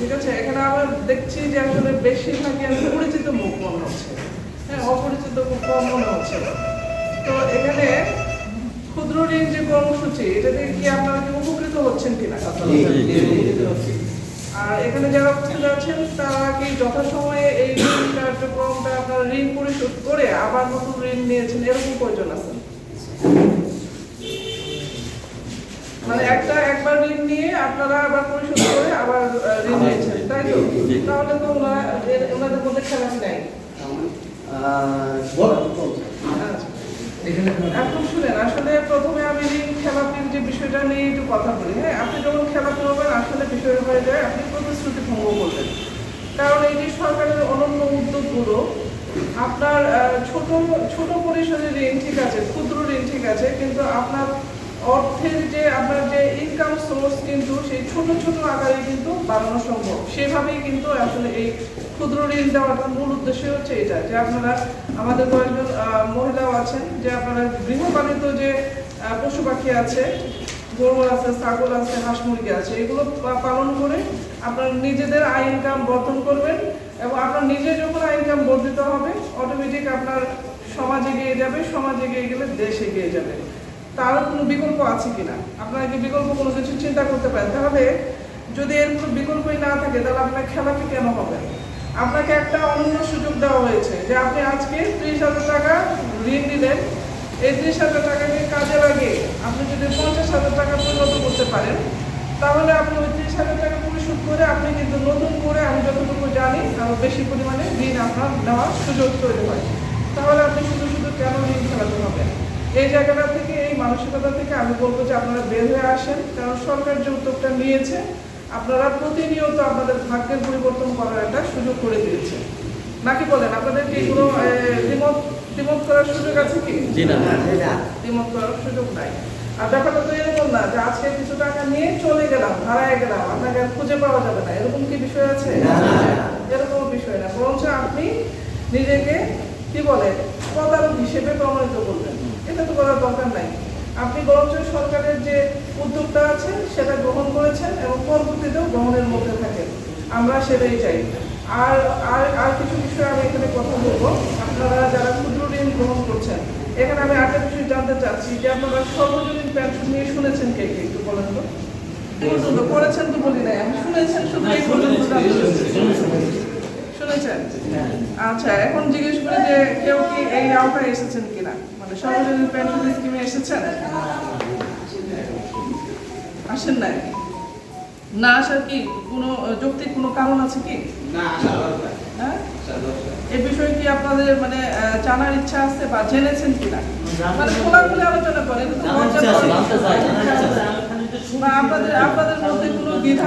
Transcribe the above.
ঠিক আছে? এখানে আমরা দেখছি যে আসলে বেশিরভাগই আসলে পরিচিত মুখ মনে হচ্ছে। হ্যাঁ অপরিচিত মুখ কম মনে হচ্ছে। তো এখানে ক্ষুদ্র ঋণ যে কর্মসূচি এটা থেকে কি আপনারা কি উপকৃত হচ্ছেন কিনা? আর এখানে যারা উপস্থিত আছেন তারা কি যথাসময়ে এই ঋণ কার্যক্রমটা আপনারা ঋণ পরিশোধ করে আবার নতুন ঋণ নিয়েছেন? এরকম প্রয়োজন আছে মানে একটা একবার ঋণ নিয়ে আপনারা আবার পরিশোধ করে আবার বিষয়টা হ্যাঁ আপনি যখন খেলাপি হবেন আসলে বিষয় হয়ে যায় আপনি প্রতিশ্রুতি ভঙ্গ করবেন কারণ এই যে সরকারের অনন্য উদ্যোগগুলো আপনার ছোট ছোট পরিসরের ঋণ ঠিক আছে, ক্ষুদ্র ঋণ ঠিক আছে, কিন্তু আপনার অর্থের যে আপনার যে ইনকাম সোর্স কিন্তু সেই ছোট ছোট আকারে কিন্তু বাড়ানো সম্ভব। সেভাবেই কিন্তু আসলে এই ক্ষুদ্র ঋণ দেওয়াটার মূল উদ্দেশ্য হচ্ছে এটা, যে আপনারা আমাদের কয়েকজন মহিলাও আছেন, যে আপনারা গৃহপালিত যে পশু পাখি আছে, গরু আছে, ছাগল আছে, হাঁস মুরগি আছে, এগুলো পালন করে আপনার নিজেদের আয় ইনকাম বর্ধন করবেন এবং আপনার নিজে যখন আয় ইনকাম বর্ধিত হবে অটোমেটিক আপনার সমাজ এগিয়ে যাবে, সমাজ এগিয়ে গেলে দেশ এগিয়ে যাবে। তার কোনো বিকল্প আছে কিনা? আপনারা কি বিকল্প কোনো কিছু চিন্তা করতে পারেন? তাহলে যদি এর কোনো বিকল্পই না থাকে, তাহলে আপনার খেলাপি কেন হবে? আপনাকে একটা অন্য সুযোগ দেওয়া হয়েছে যে আপনি আজকে ত্রিশ হাজার টাকা ঋণ দিলেন এই ত্রিশ হাজার টাকাকে কাজে লাগিয়ে আপনি যদি পঞ্চাশ হাজার টাকা পরিণত করতে পারেন, তাহলে আপনি ওই ত্রিশ হাজার টাকা পরিশোধ করে আপনি কিন্তু নতুন করে, আমি যতটুকু জানি আরও বেশি পরিমাণে ঋণ আপনার নেওয়ার সুযোগ তৈরি হয়। তাহলে আপনি শুধু শুধু কেন ঋণ হবে এই জায়গাটা থেকে এই মানসিকতা থেকে আমি বলব যে আপনারা বের হয়ে আসেন। কারণ সরকার যে উদ্যোগটা নিয়েছে আপনারা প্রতিনিয়ত আপনাদের ভাগ্যের পরিবর্তন করার একটা সুযোগ করে দিয়েছে। নাকি বলেন? আপনাদের কি কোনো রিমোট করার সুযোগ আছে কি? দ্বিমত করার সুযোগ নাই। আর ব্যাপারটা তো এরকম না যে আজকে কিছু টাকা নিয়ে চলে গেলাম হারায় গেলাম আপনাকে খুঁজে পাওয়া যাবে না। এরকম কি বিষয় আছে। এরকম বিষয় না। বরঞ্চ আপনি নিজেকে কি বলে প্রতারক হিসেবে প্রমাণিত করবেন। এটা তো করার দরকার নাই। আপনি বরঞ্চ সরকারের যে উদ্যোগটা আছে, সেটা গ্রহণ করেছেন এবং পরবর্তীতেও গ্রহণের মধ্যে থাকেন। আমরা সেটাই চাই। আর আর আর কিছু বিষয় আমি এখানে কথা বলব। আপনারা যারা ক্ষুদ্র ঋণ গ্রহণ করছেন, এখানে আমি আরেকটা বিষয় জানতে চাচ্ছি যে আপনারা সর্বজনীন পেনশন নিয়ে শুনেছেন কে কে একটু বলেন তো? করেছেন তো বলি নাই, আমি শুনেছেন শুধু এই পর্যন্ত। শুনেছেন আচ্ছা এখন জিজ্ঞেস করে যে কেউ কি এই আওতায় এসেছেন কিনা? মানে সর্বজনীন পেনশন স্কিমে এসেছেন? আসেন নাই? না আসার কি কোনো যৌক্তিক কোনো কারণ আছে কি? হ্যাঁ? এই বিষয়ে কি আপনাদের মানে জানার ইচ্ছা আছে বা জেনেছেন কিনা? মানে খোলাখুলি আলোচনা করেন আপনাদের আপনাদের মধ্যে কোনো দ্বিধা